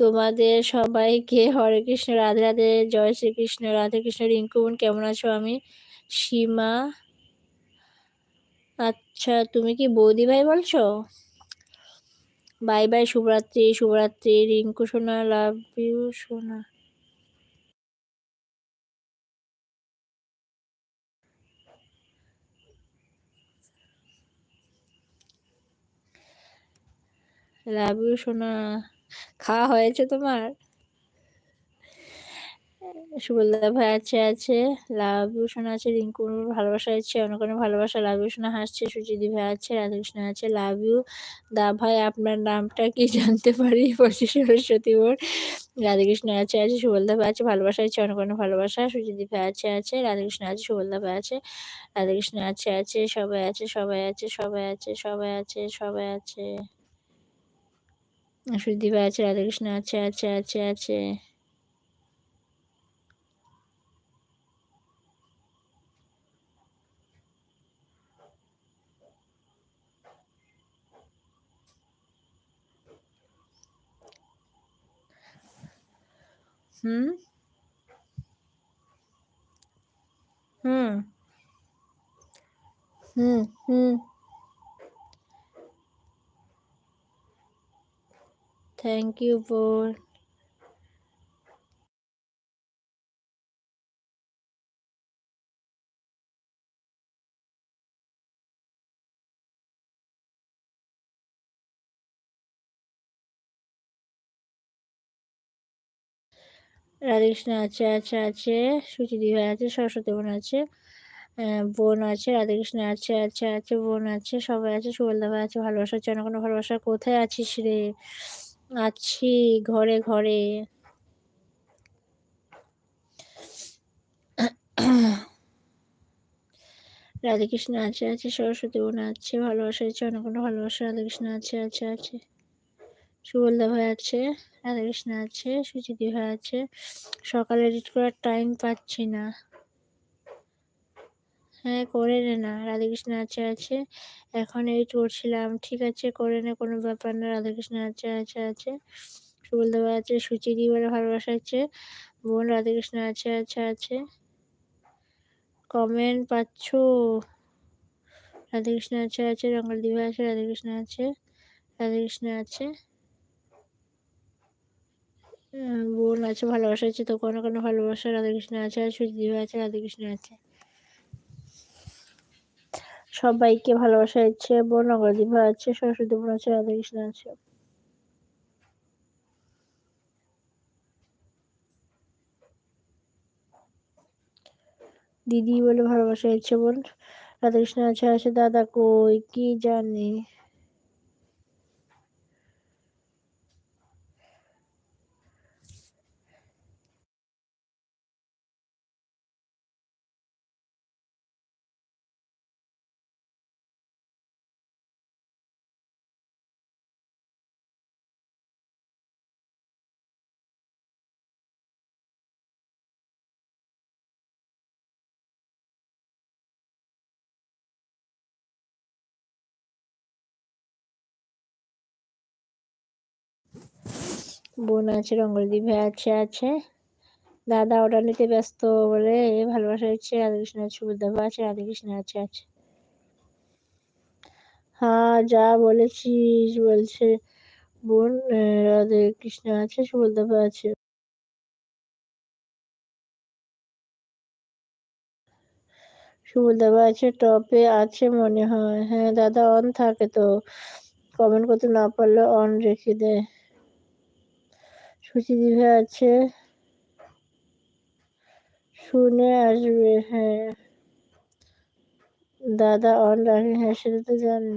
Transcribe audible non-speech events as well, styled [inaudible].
তোমাদের সবাইকে হরে কৃষ্ণ, রাধে রাধে, জয় শ্রীকৃষ্ণ, রাধে কৃষ্ণ, রিঙ্কু বোন, কেমন আছো আমি? সীমা আচ্ছা তুমি কি বৌদি ভাই বলছো? বাই বাই, শুভরাত্রি শুভরাত্রি, রিঙ্কু সোনা, লাভ ইউ সোনা। লাভ ইউ সোনা। খাওয়া হয়েছে তোমার? সুবলদা ভাই আছে আছে। লাভ ইউ আছে, রিঙ্কুর ভালোবাসা আছে অনেক ভালোবাসা। লাভ ইউ সোনা হাসছে সুচিদি ভাই আছে, রাধাকৃষ্ণ আছে। লাভ ইউ দা ভাই, আপনার নামটা কি জানতে পারি? [laughs] পশি সরস্বতী বোর রাধাকৃষ্ণ আছে আছে। সুবলদা ভাই আছে, ভালোবাসা আছে অনেক ভালোবাসা। সুচিদি ভাই আছে আছে। রাধাকৃষ্ণ আছে, সুবলদা ভাই আছে। রাধাকৃষ্ণ আছে আছে। সবাই আছে সবাই আছে সবাই আছে সবাই আছে সবাই আছে। ভাই আছে রাধাকৃষ্ণ আছে আছে আছে আছে হুম? হুম। হুম হুম। থ্যাংক ইউ ফর রাধাকৃষ্ণ আছে আছে আছে। সুচিদি ভাই আছে, সরস্বতী বোন আছে বোন আছে, রাধাকৃষ্ণ আছে আছে আছে, বোন আছে, সবাই আছে, সুবলদা ভাই আছে ভালোবাসা আছে কোনো ভালোবাসা কোথায় আছিস রে? আছি ঘরে ঘরে। রাধাকৃষ্ণ আছে আছে, সরস্বতী বোন আছে, ভালোবাসা আছে অনেক ভালোবাসা রাধাকৃষ্ণ আছে আছে আছে। সুবলদা ভাই আছে, রাধাকৃষ্ণ আছে, সুচিতি ভাই আছে। সকালে এডিট করার টাইম পাচ্ছি না। হ্যাঁ করে নে না। রাধাকৃষ্ণ আছে আছে এখন এডিট করছিলাম ঠিক আছে, করে নে, কোনো ব্যাপার না। রাধাকৃষ্ণ আছে আছে আছে সুবলদা ভাই আছে সুচিদি বলে ভালোবাসা আছে বোন রাধাকৃষ্ণ আছে আছে আছে কমেন্ট পাচ্ছ? রাধাকৃষ্ণ আছে আছে রঙ্গল দিবা আছে, রাধাকৃষ্ণ আছে। রাধাকৃষ্ণ আছে। বোন আছে ভালোবাসা আছে তো কোনো কোনো ভালোবাসা। রাধাকৃষ্ণ আছে আর সুজিদেব আছে, রাধাকৃষ্ণ আছে। সবাইকে ভালোবাসা ইচ্ছে বোন নগরদীপা আছে, সরস্বতী বোন আছে রাধাকৃষ্ণ আছে। দিদি বলে ভালোবাসা ইচ্ছে বোন। রাধাকৃষ্ণ আছে আছে দাদা কই, কি জানি? বোন আছে রঙ্গলি ভাই আছে আছে। দাদা অর্ডার নিতে ব্যস্ত বলে ভালোবাসা হচ্ছে রাধাকৃষ্ণ আছে সুবিধা আছে, রাধাকৃষ্ণ আছে আছে। হ্যাঁ যা বলেছিস বলছে। বোন রাধে কৃষ্ণ আছে সুবলদেব আছে। সুবলদেব আছে, টপে আছে মনে হয়। হ্যাঁ দাদা অন থাকে তো। কমেন্ট করতে না পারলে অন রেখে দেয় সুচিদিভা আছে। শুনে আসবে হ্যাঁ। দাদা অনলাইনে হ্যাঁ সেটা তো জানি